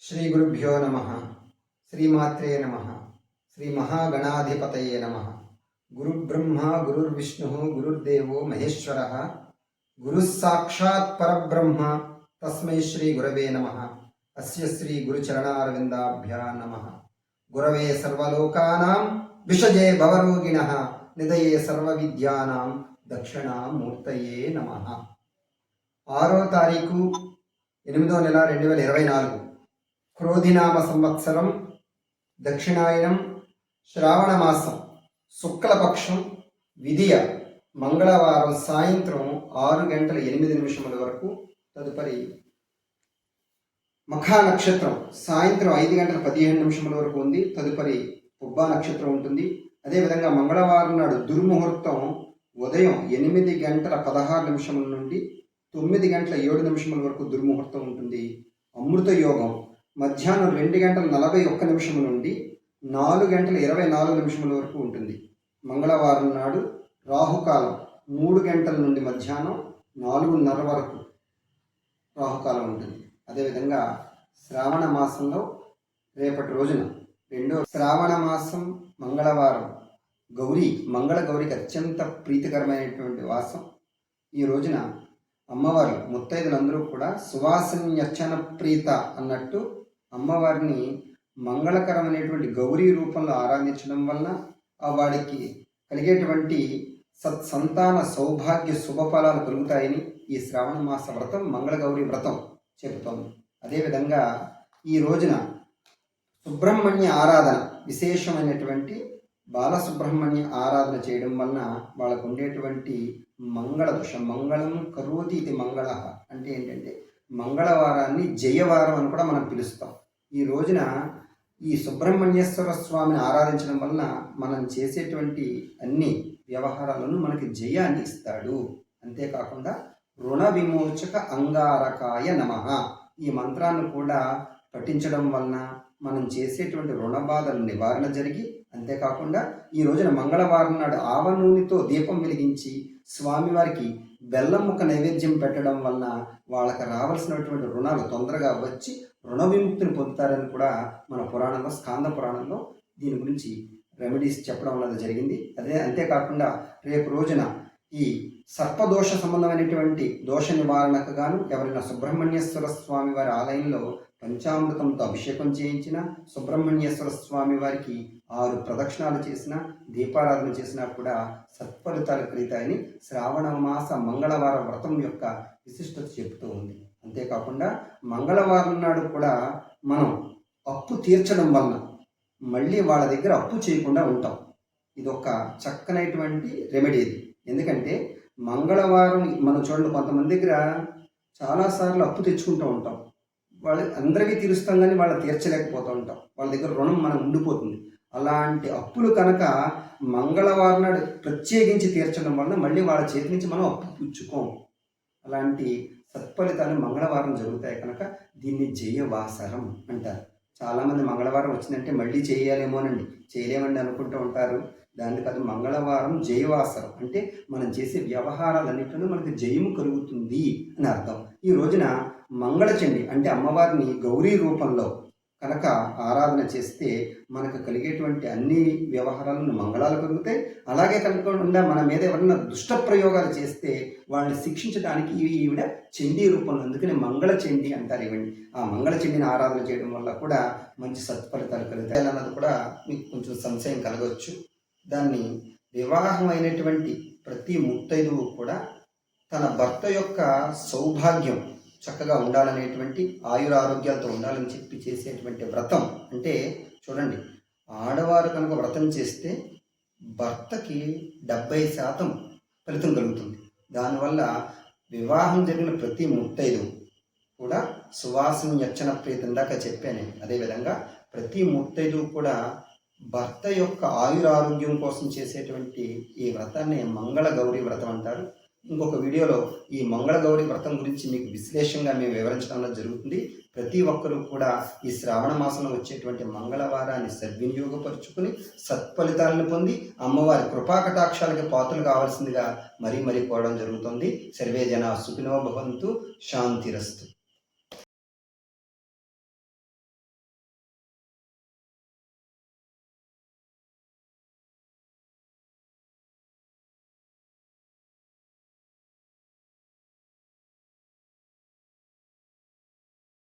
శ్రీ గురుభ్యో నమ. శ్రీమాత్రే నమ. శ్రీ మహాగణాధిపతయే నమ. గురుబ్రహ్మ గురుర్విష్ణు గురుర్దేవో మహేశ్వర. గురుస్సాక్షాత్ పరబ్రహ్మ. తస్మై శ్రీ గురవే నమ. అస్య శ్రీ గురుచరణారవిందాభ్యా నమ. గురవే సర్వలోకానాం విషజే భవరోగిణ. నిదయే సర్వవిద్యానాం దక్షిణామూర్తయే నమ. ఆరో తారీఖు ఎనిమిదో నెల రెండు వేల ఇరవై నాలుగు. క్రోధినామ సంవత్సరం దక్షిణాయనం శ్రావణమాసం శుక్లపక్షం విధియ మంగళవారం సాయంత్రం ఆరు గంటల ఎనిమిది నిమిషముల వరకు తదుపరి మఖా నక్షత్రం సాయంత్రం ఐదు గంటల పదిహేను నిమిషముల వరకు ఉంది. తదుపరి పుబ్బా నక్షత్రం ఉంటుంది. అదేవిధంగా మంగళవారం నాడు దుర్ముహూర్తం ఉదయం ఎనిమిది గంటల పదహారు నిమిషముల నుండి తొమ్మిది గంటల ఏడు నిమిషముల వరకు దుర్ముహూర్తం ఉంటుంది. అమృత యోగం మధ్యాహ్నం రెండు గంటల నలభై ఒక్క నిమిషం నుండి నాలుగు గంటల ఇరవై నాలుగు నిమిషముల వరకు ఉంటుంది. మంగళవారం నాడు రాహుకాలం మూడు గంటల నుండి మధ్యాహ్నం నాలుగున్నర వరకు రాహుకాలం ఉంటుంది. అదేవిధంగా శ్రావణ మాసంలో రేపటి రోజున రెండో శ్రావణ మాసం మంగళవారం గౌరీ మంగళ గౌరికి అత్యంత ప్రీతికరమైనటువంటి వాసం. ఈ రోజున అమ్మవారు ముత్తైదులందరూ కూడా సువాసన్యర్చన ప్రీత అన్నట్టు అమ్మవారిని మంగళకరమైనటువంటి గౌరీ రూపంలో ఆరాధించడం వలన ఆ వాడికి కలిగేటువంటి సత్సంతాన సౌభాగ్య శుభఫలాలు కలుగుతాయని ఈ శ్రావణ మాస వ్రతం మంగళగౌరి వ్రతం చెబుతోంది. అదేవిధంగా ఈ రోజున సుబ్రహ్మణ్య ఆరాధన విశేషమైనటువంటి బాలసుబ్రహ్మణ్య ఆరాధన చేయడం వలన వాళ్ళకు ఉండేటువంటి మంగళ దోష మంగళం కరోతి ఇది మంగళ అంటే ఏంటంటే మంగళవారాన్ని జయవారం అని కూడా మనం పిలుస్తాం. ఈ రోజున ఈ సుబ్రహ్మణ్యేశ్వర స్వామిని ఆరాధించడం వలన మనం చేసేటువంటి అన్ని వ్యవహారాలను మనకి జయాన్ని ఇస్తాడు. అంతేకాకుండా రుణ విమోచక అంగారకాయ నమ. ఈ మంత్రాన్ని కూడా పఠించడం వలన మనం చేసేటువంటి రుణ బాధలు నివారణ జరిగి అంతేకాకుండా ఈ రోజున మంగళవారం నాడు ఆవ నూనెతో దీపం వెలిగించి స్వామివారికి బెల్లం ఒక నైవేద్యం పెట్టడం వలన వాళ్ళకి రావాల్సినటువంటి రుణాలు తొందరగా వచ్చి రుణ విముక్తిని పొందుతారని కూడా మన పురాణంలో స్కాంద పురాణంలో దీని గురించి రెమెడీస్ చెప్పడం అనేది జరిగింది. అదే అంతేకాకుండా రేపు రోజున ఈ సర్పదోష సంబంధమైనటువంటి దోష నివారణకు గాను ఎవరైనా సుబ్రహ్మణ్యేశ్వర స్వామి వారి ఆలయంలో పంచామృతంతో అభిషేకం చేయించిన సుబ్రహ్మణ్యేశ్వర స్వామి వారికి ఆరు ప్రదక్షిణాలు చేసిన దీపారాధన చేసినా కూడా సత్ఫలితాలు కలుగుతాయని శ్రావణ మాస మంగళవార వ్రతం యొక్క విశిష్టత చెబుతూ ఉంది. అంతేకాకుండా మంగళవారం నాడు కూడా మనం అప్పు తీర్చడం వలన మళ్ళీ వాళ్ళ దగ్గర అప్పు చేయకుండా ఉంటాం. ఇది ఒక చక్కనైనటువంటి రెమెడీ ఇది. ఎందుకంటే మంగళవారం మనం చూడండి కొంతమంది దగ్గర చాలాసార్లు అప్పు తెచ్చుకుంటూ ఉంటాం. వాళ్ళ అందరికీ తీరుస్తాం కానీ వాళ్ళు తీర్చలేకపోతూ ఉంటాం. వాళ్ళ దగ్గర రుణం మనం ఉండిపోతుంది. అలాంటి అప్పులు కనుక మంగళవారం నాడు ప్రత్యేకించి తీర్చడం వలన మళ్ళీ వాళ్ళ చేతి నుంచి మనం అప్పు పుచ్చుకోం అలాంటి సత్ఫలితాలు మంగళవారం జరుగుతాయి కనుక దీన్ని జయవాసరం అంటారు. చాలామంది మంగళవారం వచ్చిందంటే మళ్ళీ చేయాలేమోనండి చేయలేమండి అనుకుంటూ ఉంటారు. దాని కాదు మంగళవారం జయవాసరం అంటే మనం చేసే వ్యవహారాలన్నింటిలో మనకు జయము కలుగుతుంది అని అర్థం. ఈ రోజున మంగళచండి అంటే అమ్మవారిని గౌరీ రూపంలో కనుక ఆరాధన చేస్తే మనకు కలిగేటువంటి అన్ని వ్యవహారాలను మంగళాలు కలుగుతాయి. అలాగే కనుకుండా మన మీద ఎవరైనా దుష్ట ప్రయోగాలు చేస్తే వాళ్ళని శిక్షించడానికి ఈవిడ చండీ రూపంలో అందుకని మంగళ చండి అంటారు ఇవ్వండి ఆ మంగళ చండిని ఆరాధన చేయడం వల్ల కూడా మంచి సత్ఫలితాలు కలుగుతాయి. అన్నది కూడా మీకు కొంచెం సంశయం కలగవచ్చు. దాన్ని వివాహం అయినటువంటి ప్రతి ముత్తైదువు కూడా తన భర్త యొక్క సౌభాగ్యం చక్కగా ఉండాలనేటువంటి ఆయురారోగ్యాలతో ఉండాలని చెప్పి చేసేటువంటి వ్రతం అంటే చూడండి ఆడవారు కనుక వ్రతం చేస్తే భర్తకి డెబ్బై శాతం ఫలితం కలుగుతుంది. దానివల్ల వివాహం జరిగిన ప్రతి ముత్తైదు కూడా సువాసన యచ్చన ప్రీతి ఇందాక చెప్పాను. అదేవిధంగా ప్రతి ముత్తైదు కూడా భర్త యొక్క ఆయురారోగ్యం కోసం చేసేటువంటి ఈ వ్రతాన్ని మంగళ గౌరీ వ్రతం అంటారు. ఇంకొక వీడియోలో ఈ మంగళ గౌరి వ్రతం గురించి మీకు విశ్లేషంగా మేము వివరించడంలో జరుగుతుంది. ప్రతి ఒక్కరూ కూడా ఈ శ్రావణ మాసంలో వచ్చేటువంటి మంగళవారాన్ని సద్వినియోగపరుచుకుని సత్ఫలితాలను పొంది అమ్మవారి కృపాకటాక్షాలకి పాత్రలు కావాల్సిందిగా మరీ మరీ కోరడం జరుగుతుంది. సర్వే జన సుఖినో భవంతు. శాంతిరస్తు.